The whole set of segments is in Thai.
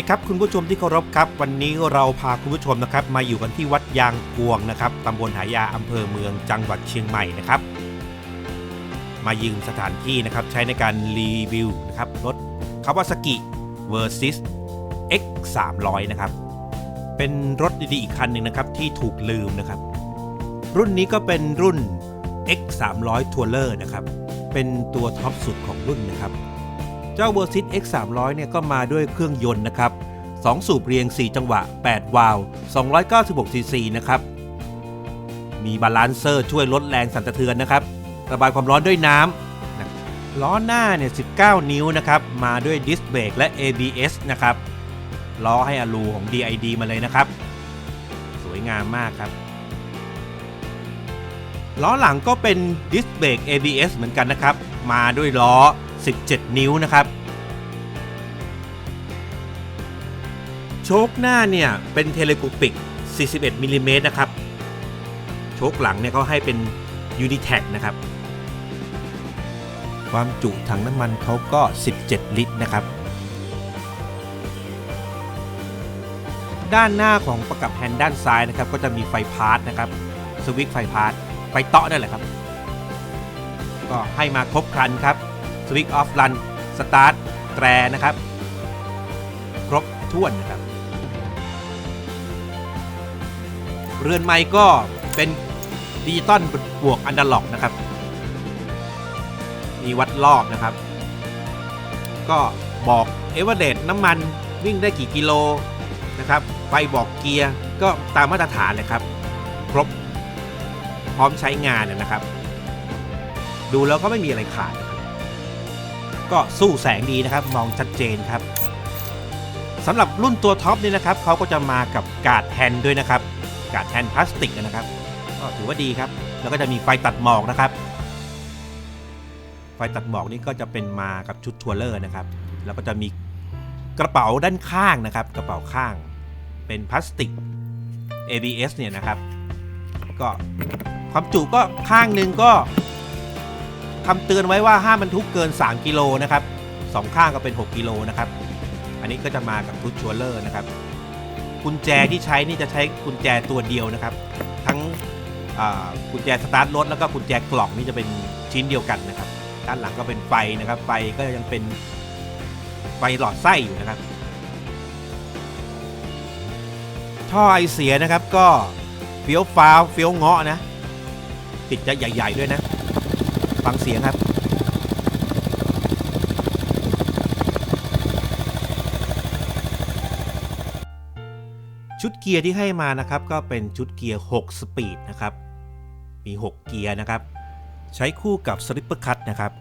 ดีครับคุณผู้ชมที่เคารพครับ วันนี้เราพาคุณผู้ชมนะครับ มาอยู่กันที่วัดยางกวงนะครับตำบลหายาอำเภอเมืองจังหวัดเชียงใหม่นะครับ มายืมสถานที่นะครับใช้ในการรีวิวนะครับรถคาวาซากิ Versys X 3 0 0นะครับ เป็นรถดีๆอีกคันหนึ่งนะครับที่ถูกลืมนะครับ รุ่นนี้ก็เป็นรุ่น X 3 0 0 Tourer นะครับ เป็นตัวท็อปสุดของรุ่นนะครับ จ้า Versys X 3 0 0เนี่ยก็มาด้วยเครื่องยนต์นะครับ 2 สูบเรียง 4 จังหวะ 8 วาล์ว296 ซีซี นะครับ มีบาลานเซอร์ช่วยลดแรงสั่นสะเทือนนะครับ ระบายความร้อนด้วยน้ำนะล้อหน้าเนี่ย19 นิ้วนะครับ มาด้วยดิสเบรกและ ABS นะครับ ล้อให้อลูของ DID มาเลยนะครับ สวยงามมากครับล้อหลังก็เป็นดิสเบรก ABS เหมือนกันนะครับ มาด้วยล้อ 17 นิ้วนะครับ โชคหน้าเนี่ยเป็นเทเล c ปิก 41มิลลิเมตรนะครับ โชคหลังเนี่ยเขาให้เป็น Unitec นะครับ ความจุถังน้ำมันเขาก็ 17 ลิตรนะครับ ด้านหน้าของประกับแฮนด์ด้านซ้ายนะครับ ก็จะมีไฟพาร์ทนะครับ สวิตช์ไฟพาร์ทไฟเตาะนั่นแหละครับ ก็ให้มาครบครันครับ สวิตช์ออฟรันสตาร์ทแตรนะครับ ครบถ้วนนะครับ เรือนไม้ก็เป็นดิจิตอลบวกอันดัล็อกนะครับ มีวัดรอบนะครับ ก็บอกเอเวอเรน้ำมันวิ่งได้กี่กิโลนะครับไฟบอกเกียร์ก็ตามมาตรฐานเลยครับ ครบพร้อมใช้งานนะครับ ดูแล้วก็ไม่มีอะไรขาดนะ ก็สู้แสงดีนะครับ มองชัดเจนครับสำหรับรุ่นตัวท็อปนี่นะครับเขาก็จะมากับกาดแฮนด์ด้วยนะครับกาดแฮนด์พลาสติกนะครับก็ถือว่าดีครับ แล้วก็จะมีไฟตัดหมอกนะครับ ไฟตัดหมอกนี่ก็จะเป็นมากับชุดทัวร์เลอร์นะครับ แล้วก็จะมีกระเป๋าด้านข้างนะครับ กระเป๋าข้างเป็นพลาสติก ABS เนี่ยนะครับ ก็ความจุก็ข้างหนึ่งก็ คำเตือนไว้ว่าห้ามบรรทุกเกิน 3 กิโลนะครับสองข้างก็เป็น 6 กิโลนะครับ อันนี้ก็จะมากับชุดทัวเลอร์นะครับ กุญแจที่ใช้นี่จะใช้กุญแจตัวเดียวนะครับ ทั้งกุญแจสตาร์ทรถแล้วก็กุญแจกล่องนี่จะเป็นชิ้นเดียวกันนะครับ ด้านหลังก็เป็นไฟนะครับ ไฟก็ยังเป็นไฟหลอดไส้อยู่นะครับ ท่อไอเสียนะครับก็เฟี้ยวฟ้าวเฟี้ยวเงาะนะ ติดจะใหญ่ ๆ ด้วยนะ ฟังเสียงครับชุดเกียร์ที่ให้มานะครับก็เป็นชุดเกียร์ 6 สปีดนะครับ มี 6 เกียร์นะครับ ใช้คู่กับสลิปเปอร์คัตนะครับ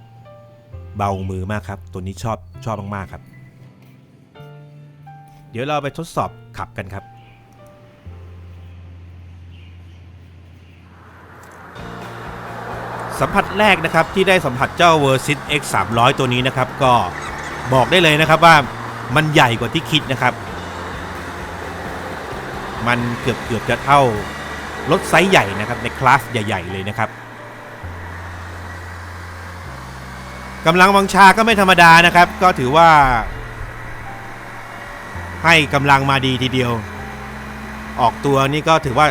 เบามือมากครับ ตัวนี้ชอบชอบมาก ๆ ครับ เดี๋ยวเราไปทดสอบขับกันครับ สัมผัสแรกนะครับที่ได้สัมผัสเจ้า Versys X 3 0 0 ตัวนี้นะครับ ก็บอกได้เลยนะครับว่ามันใหญ่กว่าที่คิดนะครับ มันเกือบเกือบจะเท่ารถไซส์ใหญ่นะครับในคลาสใหญ่ ๆ เลยนะครับกำลังวังชาก็ไม่ธรรมดานะครับ ก็ถือว่า ให้กำลังมาดีทีเดียว ออกตัวนี่ก็ถือว่า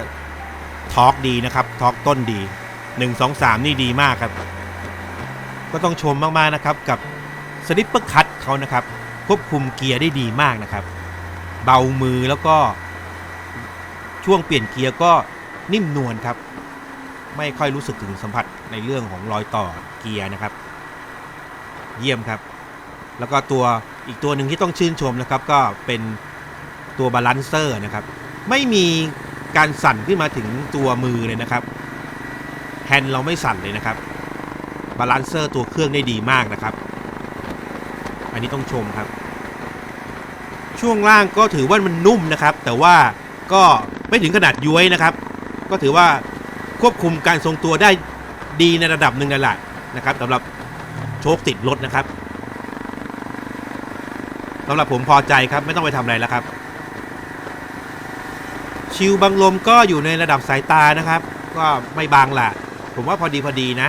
ทอร์กดีนะครับทอร์กต้นดี 1 2 3 นี่ดีมากครับ ก็ต้องชมมากๆนะครับกับสลิปเปอร์คัตเขานะครับควบคุมเกียร์ได้ดีมากนะครับ เบามือแล้วก็ช่วงเปลี่ยนเกียร์ก็นิ่มนวลครับ ไม่ค่อยรู้สึกถึงสัมผัสในเรื่องของรอยต่อเกียร์นะครับ เยี่ยมครับ แล้วก็ตัวอีกตัวหนึ่งที่ต้องชื่นชมนะครับ ก็เป็นตัวบาลานเซอร์นะครับ ไม่มีการสั่นขึ้นมาถึงตัวมือเลยนะครับ แฮนด์เราไม่สั่นเลยนะครับบาลานเซอร์ตัวเครื่องได้ดีมากนะครับ อันนี้ต้องชมครับ ช่วงล่างก็ถือว่ามันนุ่มนะครับ แต่ว่าก็ไม่ถึงขนาดย้วยนะครับ ก็ถือว่าควบคุมการทรงตัวได้ดีในระดับหนึ่งนั่นแหละนะครับสำหรับโชคติดรถนะครับสำหรับผมพอใจครับไม่ต้องไปทำอะไรแล้วครับ ชิวบังลมก็อยู่ในระดับสายตานะครับ ก็ไม่บางแหละ ผมว่าพอดีพอดีนะ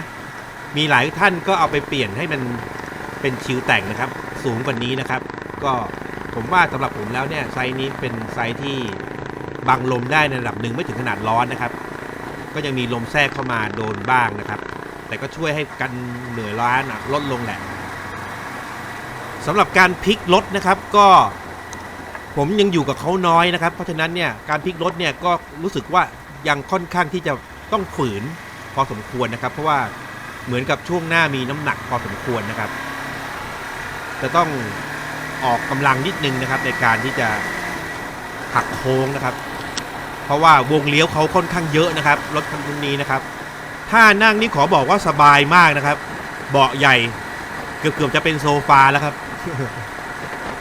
มีหลายท่านก็เอาไปเปลี่ยนให้มันเป็นชิวแต่งนะครับ สูงกว่านี้นะครับ ก็ผมว่าสำหรับผมแล้วเนี่ยไซส์นี้เป็นไซส์ที่บังลมได้ในระดับหนึ่งไม่ถึงขนาดร้อนนะครับ ก็ยังมีลมแทรกเข้ามาโดนบ้างนะครับ แต่ก็ช่วยให้กันเหนื่อยร้อนะลดลงแหละสำหรับการพลิกรถนะครับก็ผมยังอยู่กับเขาน้อยนะครับ เพราะฉะนั้นเนี่ยการพลิกรถเนี่ยก็รู้สึกว่ายังค่อนข้างที่จะต้องฝืน พอสมควรนะครับ เพราะว่าเหมือนกับช่วงหน้ามีน้ำหนักพอสมควรนะครับ จะต้องออกกำลังนิดนึงนะครับ ในการที่จะหักโค้งนะครับ เพราะว่าวงเลี้ยวเขาค่อนข้างเยอะนะครับรถคันนี้นะครับถ้านั่งนี่ขอบอกว่าสบายมากนะครับ เบาะใหญ่เกือบๆจะเป็นโซฟาแล้วครับ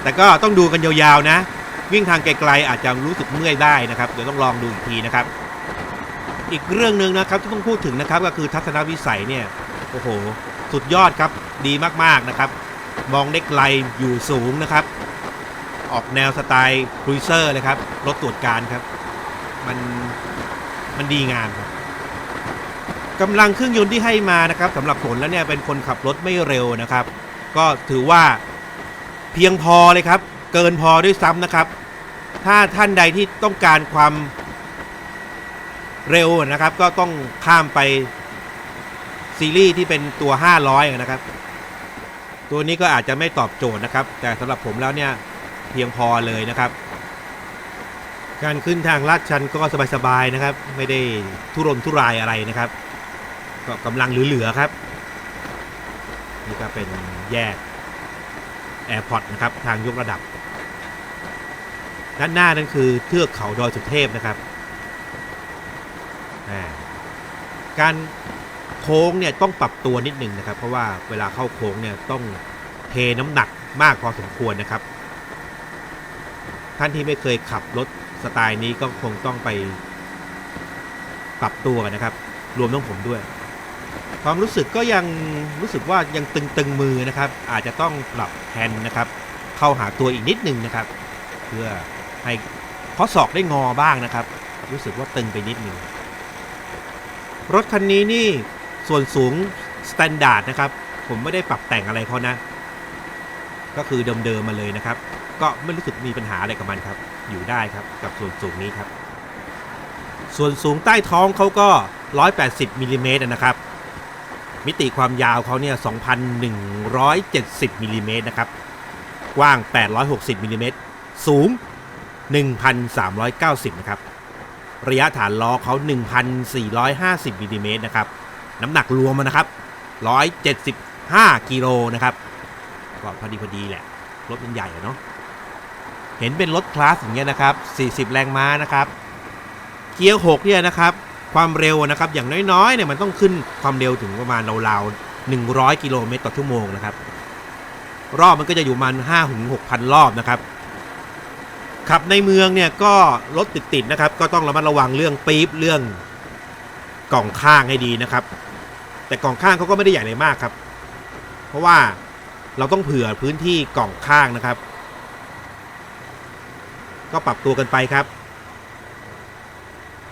แต่ก็ต้องดูกันยาวๆนะ วิ่งทางไกลๆอาจจะรู้สึกเมื่อยได้นะครับ เดี๋ยวต้องลองดูอีกทีนะครับ อีกเรื่องหนึ่งนะครับที่ต้องพูดถึงนะครับก็คือทัศนวิสัยเนี่ยโอ้โหสุดยอดครับดีมากๆนะครับ มองได้ไกลอยู่สูงนะครับ ออกแนวสไตล์ครูเซอร์เลยครับรถตรวจการครับ มันมันดีงามครับกำลังเครื่องยนต์ที่ให้มานะครับสำหรับผลแล้วเนี่ยเป็นคนขับรถไม่เร็วนะครับ ก็ถือว่าเพียงพอเลยครับ เกินพอด้วยซ้ำนะครับ ถ้าท่านใดที่ต้องการความ เร็วนะครับ ก็ต้องข้ามไปซีรีส์ที่เป็นตัว 500 นะครับ ตัวนี้ก็อาจจะไม่ตอบโจทย์นะครับ แต่สำหรับผมแล้วเนี่ยเพียงพอเลยนะครับ การขึ้นทางลาดชันก็สบายๆนะครับ ไม่ได้ทุรนทุรายอะไรนะครับ ก็กำลังเหลือๆครับ นี่ก็เป็นแยกแอร์พอร์ตนะครับ ทางยกระดับ ด้านหน้านั่นคือเทือกเขาดอยสุเทพนะครับ การโค้งเนี่ยต้องปรับตัวนิดหนึ่งนะครับ เพราะว่าเวลาเข้าโค้งเนี่ยต้องเทน้ำหนักมากพอสมควรนะครับ ท่านที่ไม่เคยขับรถสไตล์นี้ก็คงต้องไปปรับตัวกันนะครับ รวมทั้งผมด้วย ความรู้สึกก็ยังรู้สึกว่ายังตึงๆมือนะครับ อาจจะต้องปรับแฮนด์นะครับ เข้าหาตัวอีกนิดนึงนะครับ เพื่อให้ข้อศอกได้งอบ้างนะครับ รู้สึกว่าตึงไปนิดนึง รถคันนี้นี่ส่วนสูงสแตนดาร์ดนะครับ ผมไม่ได้ปรับแต่งอะไรเขานะ ก็คือเดิมๆมาเลยนะครับ ก็ไม่รู้สึกมีปัญหาอะไรกับมันครับ อยู่ได้ครับกับส่วนสูงนี้ครับ ส่วนสูงใต้ท้องเขาก็ 180มิลลิเมตรนะครับ มิติความยาวเขาเนี่ย 2,170มิลลิเมตรนะครับ กว้าง 860มิลลิเมตรสูง 1,390นะครับ ระยะฐานล้อเขา 1,450มิลลิเมตรนะครับ น้ำหนักรวมนะครับ 175 กิโลนะครับก็พอดีพอดีแหละ รถมันใหญ่เนาะ เห็นเป็นรถคลาสอย่างเงี้ยนะครับ 40 แรงม้านะครับ เกียร์ 6 เนี่ยนะครับ ความเร็วนะครับ อย่างน้อยๆ เนี่ยมันต้องขึ้นความเร็วถึงประมาณราวๆ100 กิโลเมตรต่อชั่วโมงนะครับ รอบมันก็จะอยู่ประมัน5-6,000 รอบนะครับ ขับในเมืองเนี่ยก็รถติดๆนะครับ ก็ต้องระมัดระวังเรื่องปี๊บเรื่องกล่องข้างให้ดีนะครับ แต่กล่องข้างเขาก็ไม่ได้ใหญ่เลยมากครับ เพราะว่าเราต้องเผื่อพื้นที่กล่องข้างนะครับ ก็ปรับตัวกันไปครับ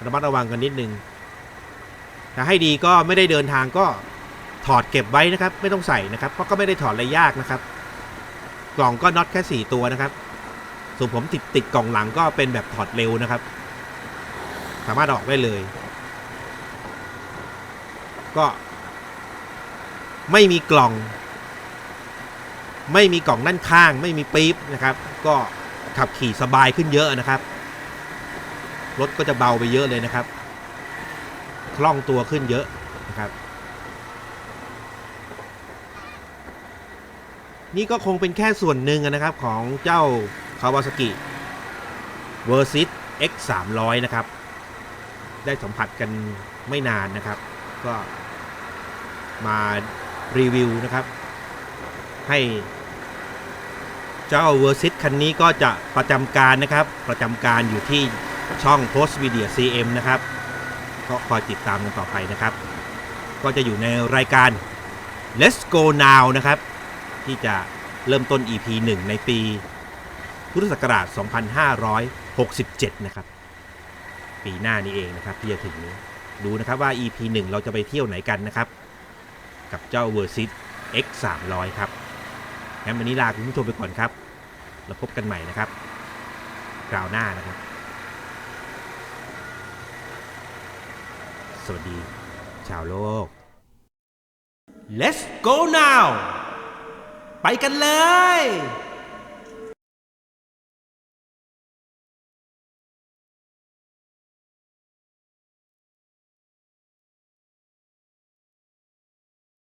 ระมัดระวังกันนิดนึงถ้าให้ดีก็ไม่ได้เดินทางก็ถอดเก็บไว้นะครับ ไม่ต้องใส่นะครับเพราะก็ไม่ได้ถอดอะไรยากนะครับ กล่องก็น็อตแค่ 4 ตัวนะครับ ส่วนผมติดติดกล่องหลังก็เป็นแบบถอดเร็วนะครับ สามารถออกได้เลย ก็ ไม่มีกล่อง ไม่มีกล่องด้านข้าง ไม่มีปี๊บนะครับ ก็ขับขี่สบายขึ้นเยอะนะครับ รถก็จะเบาไปเยอะเลยนะครับ คล่องตัวขึ้นเยอะนะครับนี่ก็คงเป็นแค่ส่วนหนึ่งนะครับของเจ้า Kawasaki v e r s i s X 3 0 0นะครับ ได้สัมผัสกันไม่นานนะครับ ก็มารีวิวนะครับ ให้เจ้า v e r s i s คันนี้ก็จะประจำการนะครับ ประจำการอยู่ที่ช่อง Post Media CM นะครับ ก็คอยติดตามกันต่อไปนะครับ ก็จะอยู่ในรายการ Let's Go Now นะครับ ที่จะเริ่มต้น EP 1 ในปี พุทธศักราช 2567 นะครับ ปีหน้านี้เองนะครับที่จะถึงนี้ดูนะครับว่า EP 1 เราจะไปเที่ยวไหนกันนะครับ กับเจ้า v e r s i s X 300ครับงั้นวันนี้ลาคุณผู้ชมไปก่อนครับเราพบกันใหม่นะครับคราวหน้านะครับ สวัสดี ชาวโลก Let's go now ไปกันเลย